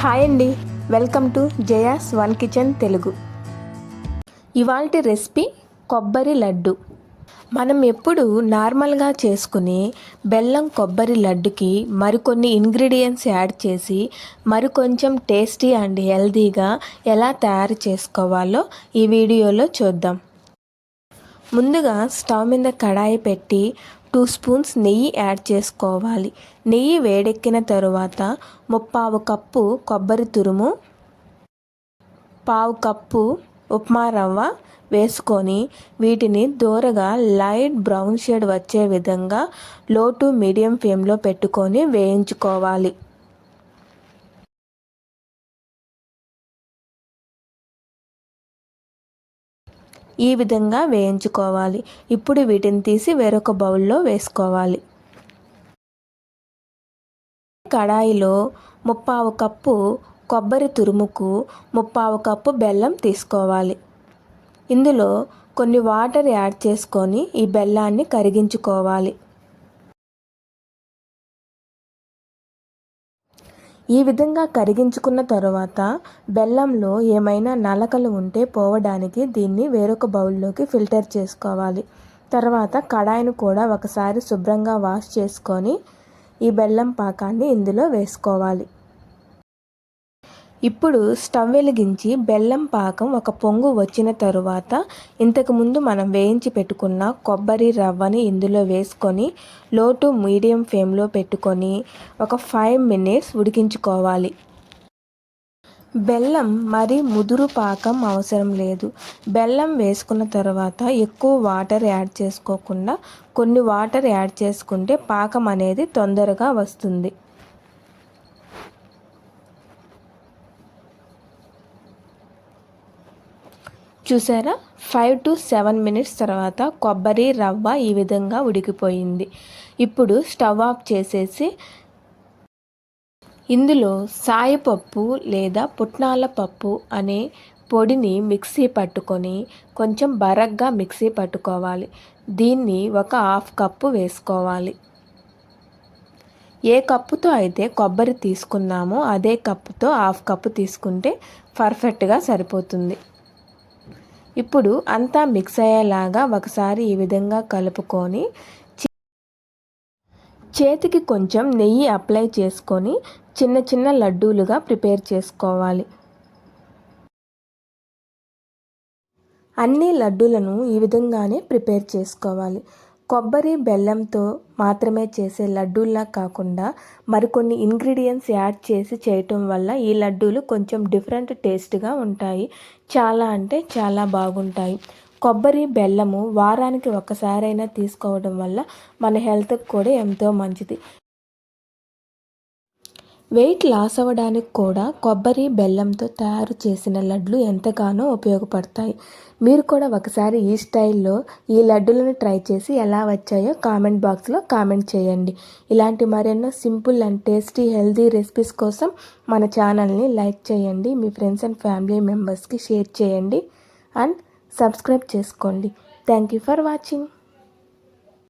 Hi అండి. Welcome to Jaya's one kitchen Telugu. ఇవాల్టి recipe కొబ్బరి లడ్డు. మనం ఎప్పుడు నార్మల్గా చేసుకునే బెల్లం కొబ్బరి లడ్డుకి మరికొన్ని ఇంగ్రీడియంట్స్ యాడ్ చేసి మరికొంచెం టేస్టీ అండ్ హెల్తీగా ఎలా తయారు చేసుకోవాలో ఈ వీడియోలో చూద్దాం. ముందుగా స్టవ్ మీద కడాయి పెట్టి టూ స్పూన్స్ నెయ్యి యాడ్ చేసుకోవాలి. నెయ్యి వేడెక్కిన తరువాత ముప్పావు కప్పు కొబ్బరి తురుము పావు కప్పు ఉప్మా రవ్వ వేసుకొని వీటిని దూరగా లైట్ బ్రౌన్ షేడ్ వచ్చే విధంగా లో టు మీడియం ఫ్లేమ్లో పెట్టుకొని వేయించుకోవాలి. ఈ విధంగా వేయించుకోవాలి. ఇప్పుడు వీటిని తీసి వేరొక బౌల్లో వేసుకోవాలి. కడాయిలో ముప్పావు కప్పు కొబ్బరి తురుముకు ముప్పావు కప్పు బెల్లం తీసుకోవాలి. ఇందులో కొన్ని వాటర్ యాడ్ చేసుకొని ఈ బెల్లాన్ని కరిగించుకోవాలి. ఈ విధంగా కరిగించుకున్న తరువాత బెల్లంలో ఏమైనా నలకలు ఉంటే పోవడానికి దీన్ని వేరొక బౌల్లోకి ఫిల్టర్ చేసుకోవాలి. తర్వాత కడాయిని కూడా ఒకసారి శుభ్రంగా వాష్ చేసుకొని ఈ బెల్లం పాకాన్ని ఇందులో వేసుకోవాలి. ఇప్పుడు స్టవ్ వెలిగించి బెల్లం పాకం ఒక పొంగు వచ్చిన తరువాత ఇంతకుముందు మనం వేయించి పెట్టుకున్న కొబ్బరి రవ్వని ఇందులో వేసుకొని లో టు మీడియం ఫ్లేమ్లో పెట్టుకొని ఒక ఫైవ్ మినిట్స్ ఉడికించుకోవాలి. బెల్లం మరి ముదురు పాకం అవసరం లేదు. బెల్లం వేసుకున్న తర్వాత ఎక్కువ వాటర్ యాడ్ చేసుకోకుండా కొన్ని వాటర్ యాడ్ చేసుకుంటే పాకం అనేది తొందరగా వస్తుంది. చూసారా? ఫైవ్ టు సెవెన్ మినిట్స్ తర్వాత కొబ్బరి రవ్వ ఈ విధంగా ఉడికిపోయింది. ఇప్పుడు స్టవ్ ఆఫ్ చేసేసి ఇందులో సాయపప్పు లేదా పుట్నాల పప్పు అనే పొడిని మిక్సీ పట్టుకొని కొంచెం బరగ్గా మిక్సీ పట్టుకోవాలి. దీన్ని ఒక హాఫ్ కప్పు వేసుకోవాలి. ఏ కప్పుతో అయితే కొబ్బరి తీసుకున్నామో అదే కప్పుతో హాఫ్ కప్పు తీసుకుంటే పర్ఫెక్ట్గా సరిపోతుంది. ఇప్పుడు అంతా మిక్స్ అయ్యేలాగా ఒకసారి ఈ విధంగా కలుపుకొని చేతికి కొంచెం నెయ్యి అప్లై చేసుకొని చిన్న చిన్న లడ్డూలుగా ప్రిపేర్ చేసుకోవాలి. అన్ని లడ్డూలను ఈ విధంగానే ప్రిపేర్ చేసుకోవాలి. కొబ్బరి బెల్లంతో మాత్రమే చేసే లడ్డూల్లా కాకుండా మరికొన్ని ఇంగ్రీడియంట్స్ యాడ్ చేసి చేయటం వల్ల ఈ లడ్డూలు కొంచెం డిఫరెంట్ టేస్ట్గా ఉంటాయి. చాలా అంటే చాలా బాగుంటాయి. కొబ్బరి బెల్లము వారానికి ఒకసారైనా తీసుకోవడం వల్ల మన హెల్త్కి కూడా ఎంతో మంచిది. వెయిట్ లాస్ అవ్వడానికి కూడా కొబ్బరి బెల్లంతో తయారు చేసిన లడ్లు ఎంతగానో ఉపయోగపడతాయి. మీరు కూడా ఒకసారి ఈ స్టైల్లో ఈ లడ్డులను ట్రై చేసి ఎలా వచ్చాయో కామెంట్ బాక్స్లో కామెంట్ చేయండి. ఇలాంటి మరెన్నో simple and tasty healthy recipes కోసం మన ఛానల్ని లైక్ చేయండి. మీ ఫ్రెండ్స్ అండ్ ఫ్యామిలీ మెంబర్స్కి షేర్ చేయండి అండ్ సబ్స్క్రైబ్ చేసుకోండి. Thank you for watching.